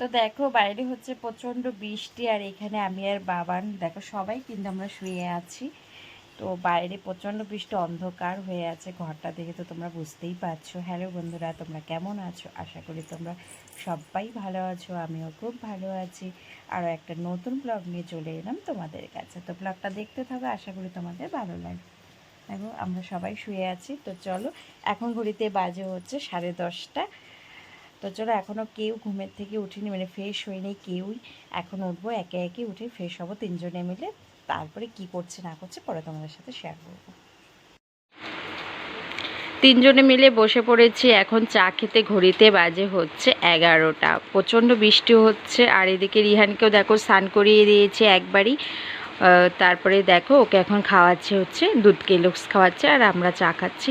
তো দেখো বাইরে হচ্ছে প্রচণ্ড বৃষ্টি আর এখানে আমি আর বাবান, দেখো সবাই কিন্তু আমরা শুয়ে আছি। তো বাইরে প্রচণ্ড বৃষ্টি, অন্ধকার হয়ে আছে ঘরটা দেখে তো তোমরা বুঝতেই পারছ। হ্যালো বন্ধুরা, তোমরা কেমন আছো? আশা করি তোমরা সবাই ভালো আছো, আমিও খুব ভালো আছি। আরও একটা নতুন ব্লগ নিয়ে চলে এলাম তোমাদের কাছে। তো ব্লগটা দেখতে থাকো, আশা করি তোমাদের ভালো লাগে দেখো আমরা সবাই শুয়ে আছি, তো চলো এখন ঘড়িতে বাজে হচ্ছে সাড়ে দশটা। তো চলো এখনও কেউ ঘুমের থেকে উঠিনি মানে ফ্রেশ হয়নি কেউই। এখন উঠবো, একে একে উঠে ফ্রেশ হব তিনজনে মিলে। তারপরে কি করছে না করছে পরে তোমাদের সাথে শেয়ার করব। তিনজনে মিলে বসে পড়েছি, এখন চা খেতে ঘড়িতে বাজে হচ্ছে এগারোটা। প্রচণ্ড বৃষ্টি হচ্ছে, আর এদিকে রিহানকেও দেখো স্নান করিয়ে দিয়েছে একবারই। তারপরে দেখো ওকে এখন খাওয়াচ্ছে হচ্ছে, দুধ কেলক্স খাওয়াচ্ছে, আর আমরা চা খাচ্ছি।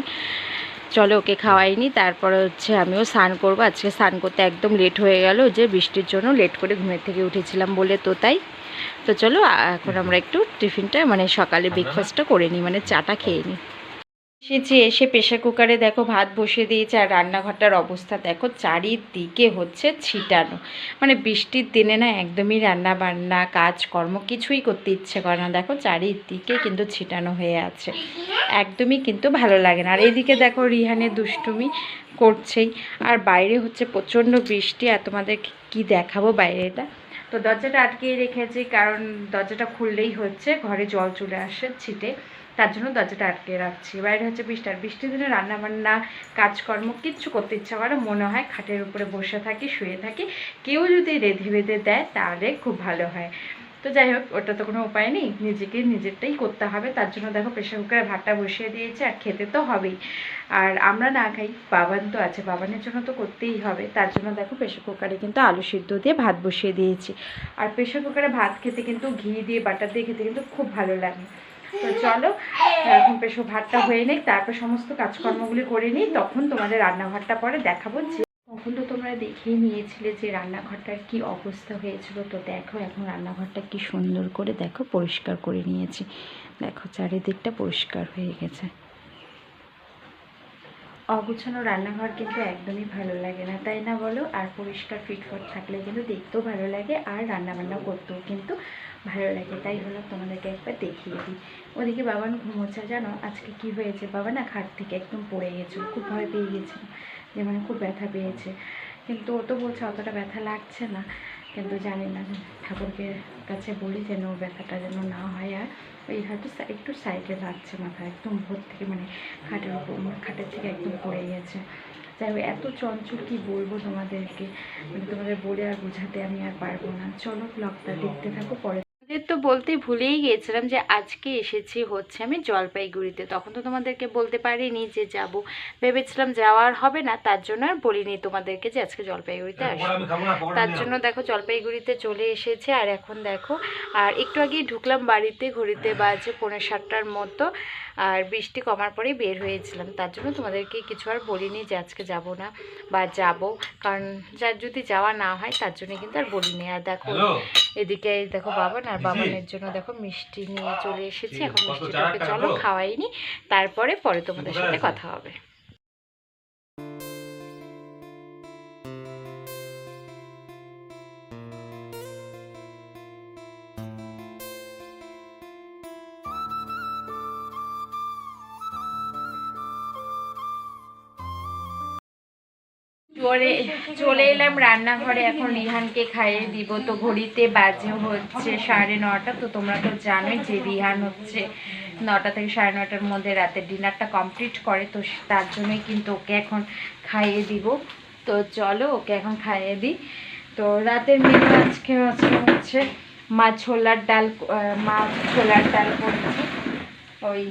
চলো ওকে খাওয়াইনি তারপরে হচ্ছে আমিও স্নান করব। আজকে স্নান করতে একদম লেট হয়ে গেল যে বৃষ্টির জন্য লেট করে ঘুমের থেকে উঠেছিলাম বলে তো তাই। তো চলো এখন আমরা একটু টিফিনটা মানে সকালে ব্রেকফাস্টটা করে নিই মানে চাটা খেয়ে নিই এসেছি এসে প্রেশার কুকারে দেখো ভাত বসিয়ে দিয়েছে আর রান্নাঘরটার অবস্থা দেখো চারিদিকে হচ্ছে ছিটানো। মানে বৃষ্টির দিনে না একদমই রান্না বান্না কাজকর্ম কিছুই করতে ইচ্ছে করে না। দেখো চারিদিকে কিন্তু ছিটানো হয়ে আছে। একদমই কিন্তু ভালো লাগে না। আর এইদিকে দেখো রিহানের দুষ্টুমি করছেই। আর বাইরে হচ্ছে প্রচণ্ড বৃষ্টি। আর তোমাদের কি দেখাবো বাইরেটা? তো দরজাটা আটকিয়ে রেখেছি, কারণ দরজাটা খুললেই হচ্ছে, ঘরে জল চলে আসে ছিটে, তার জন্য দরজাটা আটকে রাখছি। বাইরে হচ্ছে বৃষ্টি আর বৃষ্টির দিনে রান্নাবান্না, কাজকর্ম, কিচ্ছু করতে ইচ্ছা করে মনে হয় খাটের উপরে বসে থাকি, শুয়ে থাকি। কেউ যদি রেঁধে বেঁধে দেয়, তাহলে খুব ভালো হয়। তো যাই হোক, ওটা তো কোনো উপায় নেই। নিজেকে নিজেরটাই করতে হবে। তার জন্য দেখো প্রেশার কুকারে ভাতটা বসিয়ে দিয়েছে আর খেতে তো হবেই। আর আমরা না খাই, বাবান তো আছে। বাবানের জন্য তো করতেই হবে। তার জন্য দেখো প্রেশার কুকারে কিন্তু আলু সিদ্ধ দিয়ে ভাত বসিয়ে দিয়েছি। আর প্রেশার কুকারে ভাত খেতে কিন্তু ঘি দিয়ে, বাটার দিয়ে খেতে কিন্তু খুব ভালো লাগে। তো চলো, এখন প্রেশার ভাতটা হয়ে নেই। তারপর সমস্ত কাজকর্মগুলি করে নিই। তখন তোমাদের রান্নাঘরটা পরে দেখাবো যে তখন তো তোমরা দেখেই নিয়েছিলে যে রান্নাঘরটার কি অবস্থা হয়েছিল? তো দেখো, এখন রান্নাঘরটা কি সুন্দর করে দেখো, পরিষ্কার করে নিয়েছি। দেখো, চারিদিকটা পরিষ্কার হয়ে গেছে। অগুছানো রান্নাঘর কিন্তু একদমই ভালো লাগে না, তাই না বলো? আর পরিষ্কার ফিটফট থাকলে কিন্তু দেখতেও ভালো লাগে, আর রান্নাবান্না করতেও কিন্তু ভালো লাগে। তাই হলো তোমাদেরকে একবার দেখিয়ে দিই। ওদিকে বাবান ঘুমোচ্ছে, জানো? আজকে কি হয়েছে? বাবা না, খাট থেকে একদম পড়ে গেছিল, খুব ভয় পেয়ে গেছিল। যে মানে খুব ব্যথা পেয়েছে। কিন্তু ও তো বলছে অতটা ব্যথা লাগছে না। কিন্তু জানি না, ঠাকুরকে কাছে বলি যেন ওর ব্যথাটা যেন না হয়। আর ওই হয়তো একটু সাইডে লাগছে মাথা, একদম ভোর থেকে মানে খাটের উপর খাটের থেকে একদম পড়ে গেছে। যাই হোক, এত চঞ্চল কি বলব তোমাদেরকে? মানে তোমাদের বলে আর বোঝাতে আমি আর পারব না। চলো ব্লগটা দেখতে থাকো, পরে তো বলতে ভুলেই গিয়েছিলাম যে আজকে এসেছি হচ্ছে আমি জলপাইগুড়িতে। তখন তো তোমাদেরকে বলতে পারিনি যে যাব। ভেবেছিলাম যাওয়ার হবে না তার জন্য আর বলিনি তোমাদেরকে যে আজকে জলপাইগুড়িতে আসব। তার জন্য দেখো জলপাইগুড়িতে চলে এসেছে আর এখন দেখো আর একটু আগেই ঢুকলাম বাড়িতে ঘড়িতে বাজে পৌনে সাতটার মতো আর বৃষ্টি কমার পরেই বের হয়েছিলাম। তার জন্য তোমাদেরকে কিছু আর বলিনি যে আজকে যাব না বা যাব কারণ যার যদি যাওয়া না হয় তার জন্য কিন্তু আর বলিনি। আর দেখো এদিকে দেখো বাবান আর বাবানের জন্য দেখো মিষ্টি নিয়ে চলে এসেছি। এখন মিষ্টি মিষ্টিটাকে চলো খাওয়াইনি। তারপরে পরে তোমাদের সাথে কথা হবে। চলে চলে এলাম রান্নাঘরে। এখন রিহানকে খাইয়ে দিব। তো ঘড়িতে বাজে হচ্ছে সাড়ে নটা। তো তোমরা তো জানোই যে রিহান হচ্ছে নটা থেকে সাড়ে নটার মধ্যে রাতের ডিনারটা কমপ্লিট করে। তো তার জন্যই কিন্তু ওকে এখন খাইয়ে দিব। তো চলো ওকে এখন খাইয়ে দিই। তো রাতের মেনু আজকে হচ্ছে মা ছোলার ডাল মা ছোলার ডাল করছি। ওই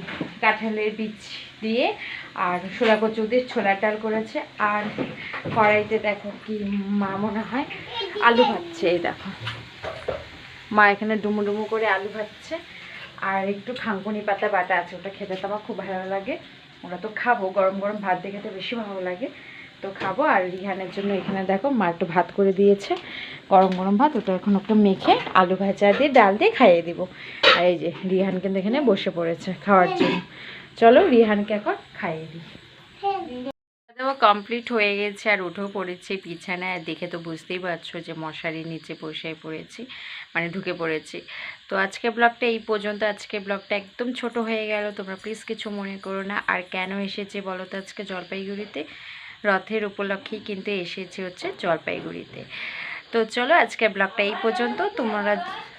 কাঁঠালের বীজ দিয়ে আর সোলা কচু দিয়ে ছোলা ডাল করেছে। আর কড়াইতে দেখো কি মা মনে হয় আলু ভাজছে, এই দেখো। মা এখানে ডুমু ডুমু করে আলু ভাজছে। আর একটু খাঙ্কুনি পাতা বাটা আছে, ওটা খেতে তো আমার খুব ভালো লাগে। ওটা তো খাব, গরম গরম ভাত দিয়ে খেতে বেশি ভালো লাগে। তো খাব। আর রিহানের জন্য এখানে দেখো মা একটু ভাত করে দিয়েছে। গরম গরম ভাত, ওটা এখন একটু মেখে আলু ভাজা দিয়ে ডাল দিয়ে খাইয়ে দিব। আর এই যে রিহান কিন্তু এখানে বসে পড়েছে খাওয়ার জন্য। চলো রিহানকে এখন খাইয়ে দিই। কমপ্লিট হয়ে গেছে আর উঠেও পড়েছি বিছানায়। আর দেখে তো বুঝতেই পারছ যে মশারির নিচে বসে পড়েছি মানে ঢুকে পড়েছি। তো আজকে ব্লগটা এই পর্যন্ত। আজকে ব্লগটা একদম ছোট হয়ে গেল, তোমরা প্লিজ কিছু মনে করো না। আর কেন এসেছে বলো তো আজকে জলপাইগুড়িতে? রথের উপলক্ষেই কিন্তু এসেছি হচ্ছে জলপাইগুড়িতে। তো চলো আজকে ব্লগটা এই পর্যন্ত। তোমরা,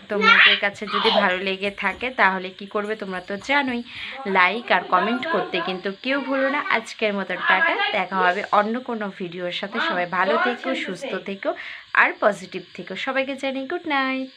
তোমাদের কাছে যদি ভালো লেগে থাকে তাহলে কি করবে তোমরা তো জানোই। লাইক আর কমেন্ট করতে কিন্তু কেউ ভুলো না। আজকের মতো টাটা। দেখা হবে অন্য কোনো ভিডিওর সাথে। সবাই ভালো থেকো, সুস্থ থেকো আর পজিটিভ থেকো। সবাইকে জানি গুড নাইট